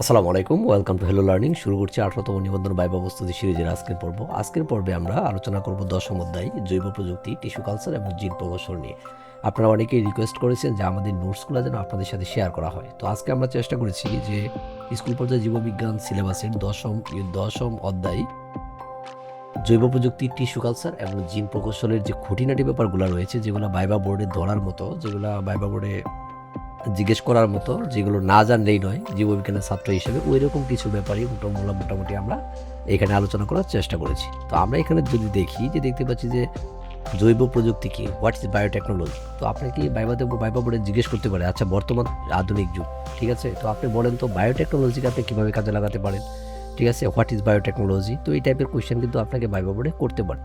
আসসালামু আলাইকুম, welcome to hello learning শুরু করছি আঠারোতম নিবন্ধন বাইবা বস্তুতি সিরিজের আজকের পর্ব। আজকের পর্বে আমরা আলোচনা করব দশম অধ্যায়, জৈব প্রযুক্তি টিস্যু কালচার এবং জিন প্রকৌশল নিয়ে। আপনারা অনেকেই রিকোয়েস্ট করেছেন যে আমাদের নোটসগুলো যেন আপনাদের সাথে শেয়ার করা হয়। তো আজকে আমরা চেষ্টা করেছি যে স্কুল পর্যায়ে জীববিজ্ঞান সিলেবাসের দশম দশম অধ্যায়, জৈব প্রযুক্তি টিস্যু কালচার এবং জিন প্রকৌশলের যে খুঁটিনাটি ব্যাপারগুলো রয়েছে, যেগুলো বাইবা বোর্ডে ধরার মতো, যেগুলো বাইবা বোর্ডে জিজ্ঞেস করার মতো, যেগুলো না জানলেই নয় জীববিজ্ঞানের ছাত্র হিসেবে ওই রকম কিছু ব্যাপারই মোটামুটি আমরা এখানে আলোচনা করার চেষ্টা করেছি। তো আমরা এখানে যদি দেখি যে দেখতে পাচ্ছি যে জৈব প্রযুক্তি কি? হোয়াট ইজ বায়োটেকনোলজি তো আপনি কি বাইবাতে, বাইবা বোর্ডে জিজ্ঞেস করতে পারে আচ্ছা বর্তমান আধুনিক যুগ, ঠিক আছে? তো আপনি বলেন তো বায়োটেকনোলজিকে আপনি কীভাবে কাজে লাগাতে পারেন? ঠিক আছে? হোয়াট ইজ বায়োটেকনোলজি তো এই টাইপের কোয়েশ্চেন কিন্তু আপনাকে বাইবা বোর্ডে করতে পারে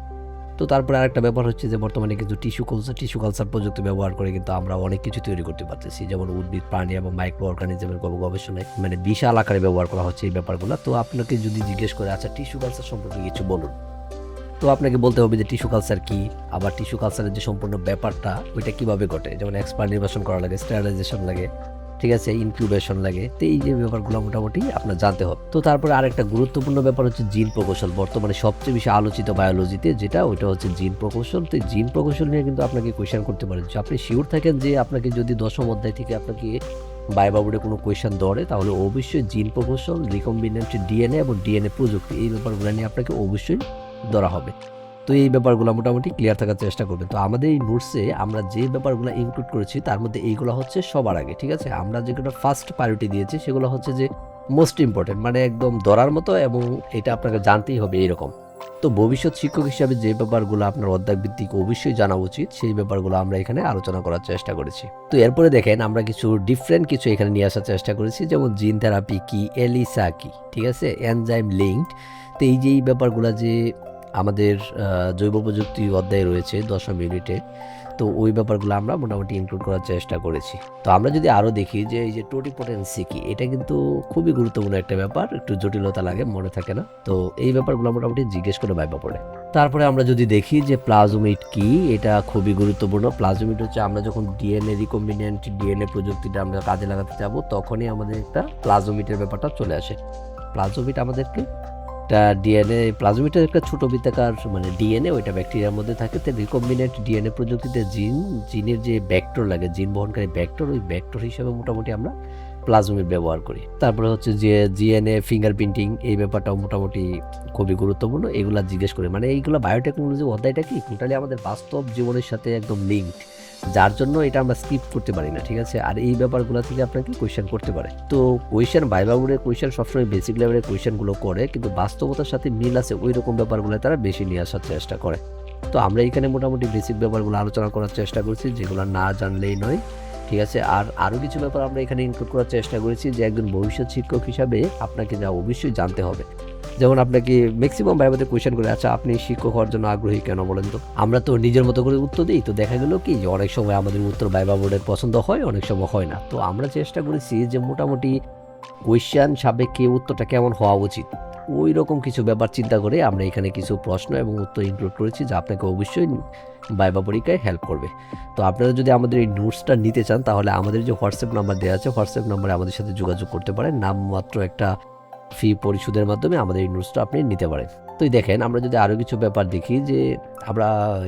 তো তারপরে আরেকটা ব্যাপার হচ্ছে যে বর্তমানে কিন্তু টিস্যু কালচার টিস্যু কালচার প্রযুক্তি ব্যবহার করে কিন্তু আমরা অনেক কিছু তৈরি করতে পারতেছি। যেমন উদ্ভিদ, প্রাণী এবং মাইক্রো অর্গানিজমের গব- গবেষণায় মানে বিশাল আকারে ব্যবহার করা হচ্ছে এই ব্যাপারগুলো। তো আপনাকে যদি জিজ্ঞেস করে আচ্ছা টিস্যু কালচার সম্পর্কে কিছু বলুন। তো আপনাকে বলতে হবে যে টিস্যু কালচার কি? আবার টিস্যু কালচারের যে সম্পূর্ণ ব্যাপারটা, ওইটা কীভাবে ঘটে? যেমন এক্সপার্ট নির্বাচন করা লাগে স্টারাইজেশন লাগে। ঠিক আছে ইনকিউবেশন লাগে। তো এই যে ব্যাপারগুলো মোটামুটি আপনার জানতে হবে। তো তারপরে আরেকটা গুরুত্বপূর্ণ ব্যাপার হচ্ছে জিন প্রকৌশল। বর্তমানে সবচেয়ে বেশি আলোচিত বায়োলজিতে যেটা, ওইটা হচ্ছে জিন প্রকৌশল। তো জিন প্রকৌশল নিয়ে কিন্তু আপনাকে কোয়েশ্চেন করতে পারেন। আপনি শিওর থাকেন যে আপনাকে যদি দশম অধ্যায় থেকে আপনাকে বাইবা বোর্ডে কোনো কোয়েশ্চেন ধরে, তাহলে অবশ্যই জিন প্রকৌশল রিকম্বিনেন্ট ডিএনএ এবং ডিএনএ প্রযুক্তি এই ব্যাপারগুলো নিয়ে আপনাকে অবশ্যই ধরা হবে। তো এই ব্যাপারগুলো মোটামুটি ক্লিয়ার থাকার চেষ্টা করবেন তো আমাদের এই নোটসে আমরা যে ব্যাপারগুলো ইনক্লুড করেছি, তার মধ্যে এইগুলো হচ্ছে সবার আগে, ঠিক আছে? আমরা যেগুলো ফার্স্ট প্রায়োরিটি দিয়েছি, সেগুলো হচ্ছে যে মোস্ট ইম্পর্টেন্ট মানে একদম ধরার মতো এবং এটা আপনাকে জানতেই হবে এরকম তো ভবিষ্যৎ শিক্ষক হিসাবে যে ব্যাপারগুলো আপনার অধ্যায় ভিত্তিক অবশ্যই জানা উচিত, সেই ব্যাপারগুলো আমরা এখানে আলোচনা করার চেষ্টা করেছি। তো এরপরে দেখেন, আমরা কিছু ডিফারেন্ট কিছু এখানে নিয়ে আসার চেষ্টা করেছি, যেমন জিন থেরাপি কি এলিসা কি, ঠিক আছে? এনজাইম লিঙ্কড তো এই যে এই ব্যাপারগুলো যে আমাদের জৈব প্রযুক্তি অধ্যায়ে রয়েছে দশম ইউনিটে। তো ওই ব্যাপারগুলো আমরা মোটামুটি ইনক্লুড করার চেষ্টা করেছি। তো আমরা যদি আরও দেখি যে এই যে টোটিপোটেন্সি কি, এটা কিন্তু খুবই গুরুত্বপূর্ণ একটা ব্যাপার, একটু জটিলতা লাগে, মনে থাকে না। তো এই ব্যাপারগুলো মোটামুটি জিজ্ঞেস করে ভাইবা পড়ে। তারপরে আমরা যদি দেখি যে প্লাজমিট কি, এটা খুবই গুরুত্বপূর্ণ। প্লাজমিট হচ্ছে আমরা যখন ডিএনএ রিকম্বিনেন্ট ডিএনএ প্রযুক্তিটা আমরা কাজে লাগাতে যাব, তখনই আমাদের একটা প্লাজমিটের ব্যাপারটা চলে আসে। প্লাজমিট আমাদেরকে একটা ডিএনএ প্লাজমিটের একটা ছোট বৃত্তাকার মানে ডিএনএ ওইটা ব্যাকটেরিয়ার মধ্যে থাকে। তো রিকম্বিনেন্ট ডিএনএ প্রযুক্তিতে জিন, জিনের যে ব্যাক্টর লাগে, জিন বহনকারী ব্যাক্টর ওই ব্যাক্টর হিসাবে মোটামুটি আমরা প্লাজমিট ব্যবহার করি। তারপরে হচ্ছে যে জিএনএ ফিঙ্গার প্রিন্টিং এই ব্যাপারটাও মোটামুটি খুবই গুরুত্বপূর্ণ। এগুলা জিজ্ঞেস করে। মানে এইগুলো বায়োটেকনোলজি অধ্যায়টা কি? টোটালি আমাদের বাস্তব জীবনের সাথে একদম লিঙ্কড যার জন্য এটা আমরা স্কিপ করতে পারি না, ঠিক আছে? আর এই ব্যাপারগুলো থেকে আপনাকে কোয়েশ্চেন করতে পারে। তো কোয়েশ্চেন বাইবা বোর্ডের কোয়েশ্চেন সবসময় বেসিক লেভেলের কোয়েশ্চেনগুলো করে, কিন্তু বাস্তবতার সাথে মিল আছে ওই রকম ব্যাপারগুলো তারা বেশি নিয়ে আসার চেষ্টা করে। তো আমরা এখানে মোটামুটি বেসিক ব্যাপারগুলো আলোচনা করার চেষ্টা করছি, যেগুলো না জানলেই নয়, ঠিক আছে? আর আরও কিছু ব্যাপার আমরা এখানে ইনক্লুড করার চেষ্টা করেছি যে একজন ভবিষ্যৎ শিক্ষক হিসাবে আপনাকে যা অবশ্যই জানতে হবে। যেমন আপনাকে ম্যাক্সিমাম বাইবাতে কোয়েশ্চেন করে আচ্ছা আপনি শিক্ষক হওয়ার জন্য আগ্রহী কেন বলেন তো? আমরা তো নিজের মতো করে উত্তর দিই, তো দেখা গেল কি যে অনেক সময় আমাদের উত্তর বাইবা বোর্ডের পছন্দ হয়, অনেক সময় হয় না। তো আমরা চেষ্টা করেছি যে মোটামুটি কোয়েশ্চেন সাপেক্ষে উত্তরটা কেমন হওয়া উচিত। ওই রকম কিছু ব্যাপার চিন্তা করে আমরা এখানে কিছু প্রশ্ন এবং উত্তর ইনক্লুড করেছি, যা আপনাকে অবশ্যই বাইবা পরীক্ষায় হেল্প করবে। তো আপনারা যদি আমাদের এই নোটসটা নিতে চান, তাহলে আমাদের যে হোয়াটসঅ্যাপ নাম্বার দেওয়া আছে হোয়াটসঅ্যাপ নাম্বারে আমাদের সাথে যোগাযোগ করতে পারেন। নামমাত্র একটা ফি পরিশোধের মাধ্যমে আমাদের এই নোটসটা আপনি নিতে পারেন। তো দেখেন, আমরা যদি আরও কিছু ব্যাপার দেখি যে, আমরা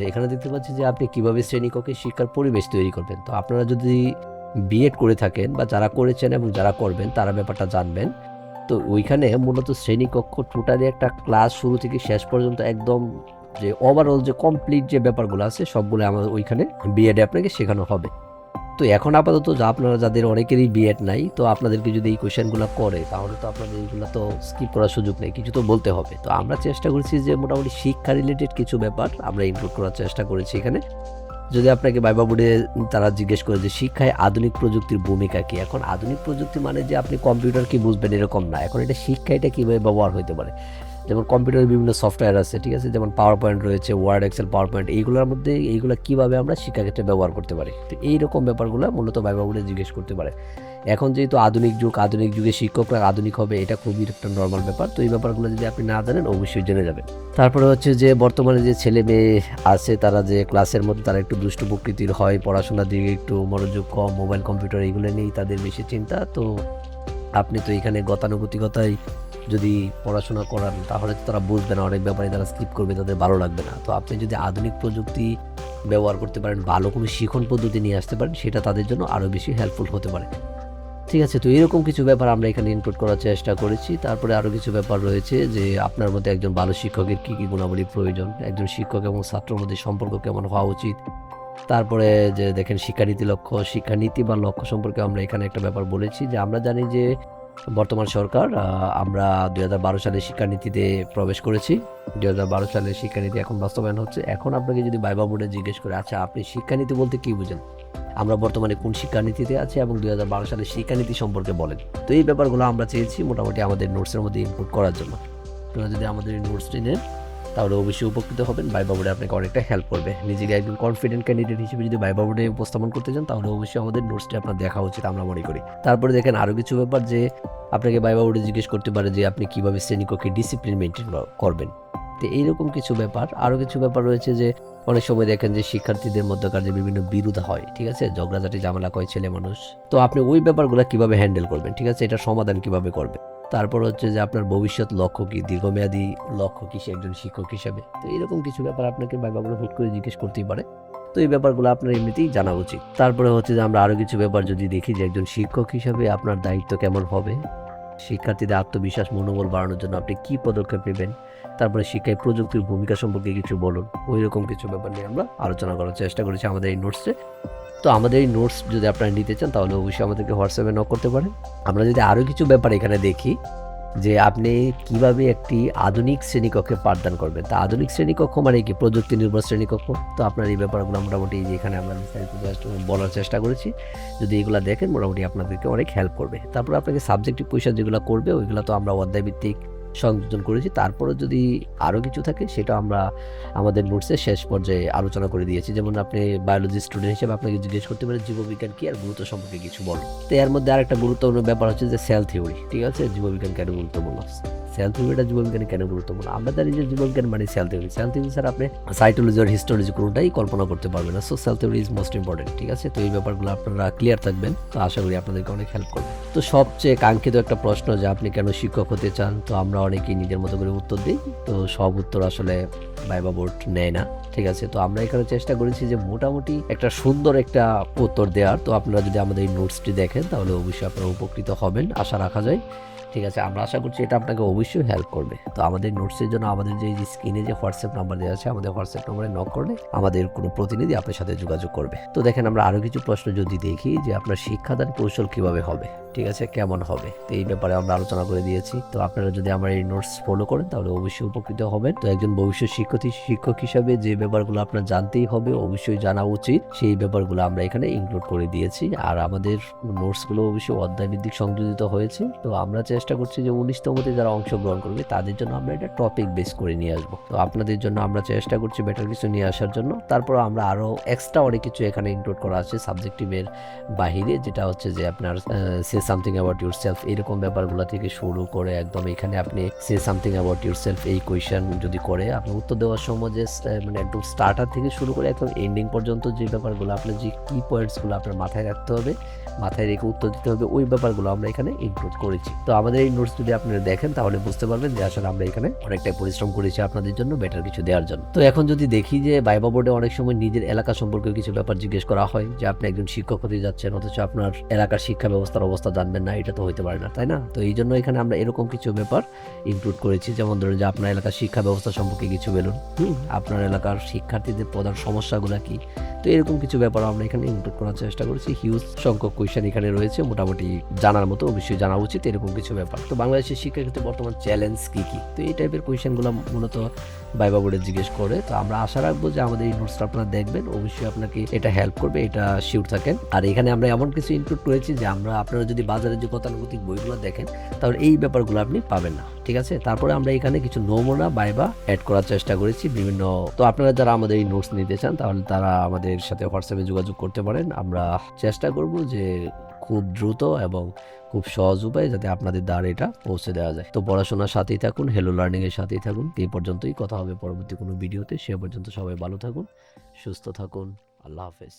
এখানে দেখতে পাচ্ছি যে আপনি কীভাবে শ্রেণীকক্ষে শিক্ষার পরিবেশ তৈরি করবেন। তো আপনারা যদি বিএড করে থাকেন বা যারা করেছেন এবং যারা করবেন, তারা ব্যাপারটা জানবেন। তো ওইখানে মূলত শ্রেণীকক্ষ টোটালি একটা ক্লাস শুরু থেকে শেষ পর্যন্ত একদম যে ওভারঅল যে কমপ্লিট যে ব্যাপারগুলো আছে, সবগুলো আমাদের ওইখানে বিএডে আপনাকে শেখানো হবে। তো এখন আপাতত যা আপনারা যাদের অনেকেরই বিএড নাই, তো আপনাদেরকে যদি এই কোয়েশ্চেনগুলো করে, তাহলে তো আপনাদের এইগুলো তো স্কিপ করার সুযোগ নেই, কিছু তো বলতে হবে। তো আমরা চেষ্টা করেছি যে মোটামুটি শিক্ষা রিলেটেড কিছু ব্যাপার আমরা ইনক্লুড করার চেষ্টা করেছি এখানে। যদি আপনাকে বাইবা বোর্ডে তারা জিজ্ঞেস করে যে শিক্ষায় আধুনিক প্রযুক্তির ভূমিকা কি? এখন আধুনিক প্রযুক্তি মানে যে আপনি কম্পিউটার কি বুঝবেন এরকম না। এখন এটা শিক্ষা এটা কীভাবে ব্যবহার হতে পারে? যেমন কম্পিউটারের বিভিন্ন সফটওয়্যার আছে, ঠিক আছে? যেমন পাওয়ার পয়েন্ট রয়েছে ওয়ার্ড এক্সেল পাওয়ার পয়েন্ট এইগুলোর মধ্যে এইগুলো কীভাবে আমরা শিক্ষাক্ষেত্রে ব্যবহার করতে পারি? তো এইরকম ব্যাপারগুলো মূলত বাইবা বোর্ডে জিজ্ঞেস করতে পারে। এখন যেহেতু আধুনিক যুগ, আধুনিক যুগে শিক্ষকরা আধুনিক হবে, এটা খুবই একটা নর্মাল ব্যাপার। তো এই ব্যাপারগুলো যদি আপনি না জানেন, অবশ্যই জেনে যাবেন। তারপরে হচ্ছে যে, বর্তমানে যে ছেলে মেয়ে আছে, তারা যে ক্লাসের মধ্যে তারা একটু দুষ্ট প্রকৃতির হয়, পড়াশোনার দিকে একটু মনোযোগ কম, মোবাইল, কম্পিউটার এগুলো নিয়েই তাদের বেশি চিন্তা। তো আপনি তো এখানে গতানুগতিকতায় যদি পড়াশোনা করান, তাহলে তো তারা বুঝবে না, অনেক ব্যাপারে তারা স্কিপ করবে, তাদের ভালো লাগবে না। তো আপনি যদি আধুনিক প্রযুক্তি ব্যবহার করতে পারেন, ভালো কোনো শিখন পদ্ধতি নিয়ে আসতে পারেন, সেটা তাদের জন্য আরও বেশি হেল্পফুল হতে পারে। ঠিক আছে, তো এরকম কিছু ব্যাপার আমরা এখানে ইনপুট করার চেষ্টা করেছি। তারপরে আরও কিছু ব্যাপার রয়েছে যে আপনার মধ্যে একজন ভালো শিক্ষকের কী কী গুণাবলী প্রয়োজন, একজন শিক্ষক এবং ছাত্রের মধ্যে সম্পর্ক কেমন হওয়া উচিত। তারপরে যে দেখেন শিক্ষানীতি লক্ষ্য, শিক্ষানীতি বা লক্ষ্য সম্পর্কে আমরা এখানে একটা ব্যাপার বলেছি যে আমরা জানি যে বর্তমান সরকার আমরা দুই হাজার বারো সালে শিক্ষানীতিতে প্রবেশ করেছি। দুই হাজার বারো সালে শিক্ষানীতি এখন বাস্তবায়ন হচ্ছে। এখন আপনাকে যদি বাইবা বোর্ডে জিজ্ঞেস করে আচ্ছা আপনি শিক্ষানীতি বলতে কি বুঝেন? আমরা বর্তমানে কোন শিক্ষানীতিতে আছি এবং দুই হাজার বারো সালে শিক্ষানীতি সম্পর্কে বলেন। তো এই ব্যাপারগুলো আমরা চেয়েছি মোটামুটি আমাদের নোটসের মধ্যে ইনপুট করার জন্য। আপনারা যদি আমাদের এই নোটসটি নেন তাহলে অবশ্যই উপকৃত হবেন। বাইবা বোর্ডে আপনাকে অনেকটা হেল্প করবে। নিজেকে একজন কনফিডেন্ট ক্যান্ডিডেট হিসেবে যদি বাইবা বোর্ডে উপস্থাপন করতে চান, তাহলে অবশ্যই আমাদের নোটসটি আপনার দেখা উচিত, আমরা মনে করি। তারপরে দেখেন আরও কিছু ব্যাপার যে, আপনাকে বাইবা বোর্ডে জিজ্ঞেস করতে পারে যে, আপনি কীভাবে শ্রেণীকক্ষে ডিসিপ্লিন মেনটেন করবেন। তো এইরকম কিছু ব্যাপার। আরও কিছু ব্যাপার রয়েছে যে, অনেক সময় দেখেন যে, শিক্ষার্থীদের মধ্যকার যে বিভিন্ন বিরোধ হয়, ঠিক আছে? ঝগড়াঝাটি, ঝামেলা কয় ছেলে মানুষ। তো আপনি ওই ব্যাপারগুলো কীভাবে হ্যান্ডেল করবেন, ঠিক আছে? এটা সমাধান কীভাবে করবেন? তারপর হচ্ছে যে আপনার ভবিষ্যৎ লক্ষ্য কি? দীর্ঘমেয়াদী লক্ষ্য কি সে একজন শিক্ষক হিসেবে? তো এরকম কিছু ব্যাপার আপনাকে বাইবাগুলো হুট করে জিজ্ঞেস করতেই পারে। তো এই ব্যাপারগুলো আপনার এমনিতেই জানা উচিত। তারপরে হচ্ছে যে আমরা আরও কিছু ব্যাপার যদি দেখি যে একজন শিক্ষক হিসাবে আপনার দায়িত্ব কেমন হবে? শিক্ষার্থীদের আত্মবিশ্বাস, মনোবল বাড়ানোর জন্য আপনি কি পদক্ষেপ নেবেন? তারপরে শিক্ষায় প্রযুক্তির ভূমিকা সম্পর্কে কিছু বলুন। ওই রকম কিছু ব্যাপার নিয়ে আমরা আলোচনা করার চেষ্টা করেছি আমাদের এই নোটসে তো আমাদের এই নোটস যদি আপনারা নিতে চান, তাহলে অবশ্যই আমাদেরকে হোয়াটসঅ্যাপে নক করতে পারেন। আমরা যদি আরও কিছু ব্যাপার এখানে দেখি, যে আপনি কীভাবে একটি আধুনিক শ্রেণীকক্ষে পাঠদান করবেন। তা আধুনিক শ্রেণীকক্ষ মানে কি? প্রযুক্তি নির্ভর শ্রেণীকক্ষ। তো আপনার এই ব্যাপারগুলো মোটামুটি এখানে আমরা বলার চেষ্টা করেছি। যদি এগুলো দেখেন, মোটামুটি আপনাদেরকে অনেক হেল্প করবে। তারপর আপনাকে সাবজেক্টিভ কোয়েশন যেগুলো করবে, ওইগুলো তো আমরা অধ্যায় ভিত্তিক সংযোজন করেছি। তারপরে যদি আরও কিছু থাকে, সেটা আমরা আমাদের নোটসের শেষ পর্যায়ে আলোচনা করে দিয়েছি। যেমন আপনি বায়োলজি স্টুডেন্ট হিসেবে আপনাকে জিজ্ঞেস করতে পারেন, জীববিজ্ঞান কি আর গুরুত্ব সম্পর্কে কিছু বলো? তো এর মধ্যে আর একটা গুরুত্বপূর্ণ ব্যাপার হচ্ছে যে সেল থিওরি ঠিক আছে? জীববিজ্ঞান কেন গুরুত্বপূর্ণ? সেল থিওরিটা কেন গুরুত্বপূর্ণ? আমরা জানি যে জীববিজ্ঞান মানে সেল থিওরি থিওরি স্যার আপনি সাইটোলজি আর হিস্টোলজি কোনোটাই কল্পনা করতে পারবেন না। So cell theory is most important ঠিক আছে? তো এই ব্যাপারগুলো আপনারা ক্লিয়ার থাকবেন। তো আশা করি আপনাদেরকে অনেক হেল্প করবে। তো সবচেয়ে কাঙ্ক্ষিত একটা প্রশ্ন যে আপনি কেন শিক্ষক হতে চান? তো আমরা অনেকেই নিজের মতো করে উত্তর দিই। তো সব উত্তর আসলে বাইবা বোর্ড নেয় না, ঠিক আছে? তো আমরা এখানে চেষ্টা করেছি যে মোটামুটি একটা সুন্দর একটা উত্তর দেওয়ার। তো আপনারা যদি আমাদের এই নোটসটি দেখেন, তাহলে অবশ্যই আপনারা উপকৃত হবেন। আশা রাখা যায় ঠিক আছে, আমরা আশা করছি এটা আপনাকে অবশ্যই হেল্প করবে। তো আমাদের নোটসের জন্য আমাদের যে স্ক্রিনে যে হোয়াটসঅ্যাপ নাম্বার দেওয়া আছে, আমাদের হোয়াটসঅ্যাপ নম্বরে নক করলে আমাদের কোনো প্রতিনিধি আপনার সাথে যোগাযোগ করবে। তো দেখেন, আমরা আরও কিছু প্রশ্ন যদি দেখি যে, আপনার শিক্ষাদান কৌশল কীভাবে হবে? ঠিক আছে, কেমন হবে? তো এই ব্যাপারে আমরা আলোচনা করে দিয়েছি। তো আপনারা যদি আমার এই নোটস ফলো করেন, তাহলে অবশ্যই উপকৃত হবেন। তো একজন ভবিষ্যৎ শিক্ষক শিক্ষক হিসাবে যে ব্যাপারগুলো আপনার জানতেই হবে, অবশ্যই জানা উচিত। সেই ব্যাপারগুলো আমরা এখানে ইনক্লুড করে দিয়েছি। আর আমাদের নোটসগুলো অবশ্যই অধ্যায় ভিত্তিক সংযোজিত হয়েছে। তো আমরা চেষ্টা করছি যে উনিশতমতে যারা অংশগ্রহণ করবে, তাদের জন্য আমরা এটা টপিক বেস করে নিয়ে আসব। তো আপনাদের জন্য আমরা চেষ্টা করছি বেটার কিছু নিয়ে আসার জন্য। তারপর আমরা আরও এক্সট্রা অনেক কিছু এখানে ইনক্লুড করা আছে সাবজেক্টিভের বাহিরে যেটা হচ্ছে যে আপনার সামথিং অ্যাবাউট ইউর সেলফ এরকম ব্যাপারগুলো থেকে শুরু করে একদম এখানে আপনি say something about yourself এই কোয়েশন যদি করে, আপনি উত্তর দেওয়ার সময় যে মানে একদম স্টার্টার থেকে শুরু করে একদম এন্ডিং পর্যন্ত যে ব্যাপারগুলো আপনার যে কি পয়েন্টসগুলো আপনার মাথায় রাখতে হবে, মাথায় রেখে উত্তর দিতে হবে, ওই ব্যাপারগুলো আমরা এখানে ইনক্লুড করেছি। তো আমাদের এই নোটস যদি আপনারা দেখেন, তাহলে বুঝতে পারবেন যে আসলে আমরা এখানে অনেকটাই পরিশ্রম করেছি আপনাদের জন্য বেটার কিছু দেওয়ার জন্য। তো এখন যদি দেখি যে বাইবা বোর্ডে অনেক সময় নিজের এলাকা সম্পর্কে কিছু ব্যাপার জিজ্ঞেস করা হয়, যে আপনি একজন শিক্ষক হতে যাচ্ছেন, অথচ আপনার এলাকার শিক্ষা ব্যবস্থার অবস্থা জানবেন না এটা তো হতে পারে না তাই না? তো এই জন্য এখানে আমরা এরকম কিছু ব্যাপার ইনক্লুড করেছি। যেমন ধরুন যে আপনার এলাকার শিক্ষা ব্যবস্থা সম্পর্কে কিছু বলুন। হুম। আপনার এলাকার শিক্ষার্থীদের প্রধান সমস্যাগুলো কি? তো এরকম কিছু ব্যাপার আমরা এখানে ইনক্লুড করার চেষ্টা করেছি। হিউজ সংখ্যক কোয়েশন এখানে রয়েছে মোটামুটি জানার মতো অবশ্যই জানা উচিত এরকম কিছু ব্যাপার। তো বাংলাদেশের শিক্ষাক্ষেত্রে বর্তমান চ্যালেঞ্জ কি কি? তো এই টাইপের কোয়েশনগুলো মূলত বাইবা বোর্ডে জিজ্ঞেস করে। তো আমরা আশা রাখব যে আমাদের এই নোটসটা আপনারা দেখবেন অবশ্যই আপনাকে এটা হেল্প করবে এটা শিওর থাকেন। আর এখানে আমরা এমন কিছু ইনক্লুড করেছি যে আমরা আপনারা যদি বাজারে যে গতানুগতিক বইগুলো দেখেন, তাহলে এই ব্যাপারগুলো আপনি পাবেন না, ঠিক আছে? তারপরে আমরা এখানে কিছু নমুনা বাইবা অ্যাড করার চেষ্টা করেছি বিভিন্ন। তো আপনারা যারা আমাদের এই নোটস নিতে চান, তাহলে তারা আমাদের সাথে হোয়াটসঅ্যাপে যোগাযোগ করতে পারেন। আমরা চেষ্টা করব যে খুব দ্রুত এবং খুব সহজ উপায়ে যাতে আপনাদের দ্বারা এটা পৌঁছে দেওয়া যায়। তো পড়াশোনার সাথেই থাকুন হেলো লার্নিং এর সাথেই থাকুন। এই পর্যন্তই, কথা হবে পরবর্তী কোনো ভিডিওতে সে পর্যন্ত সবাই ভালো থাকুন, সুস্থ থাকুন। আল্লাহ হাফেজ।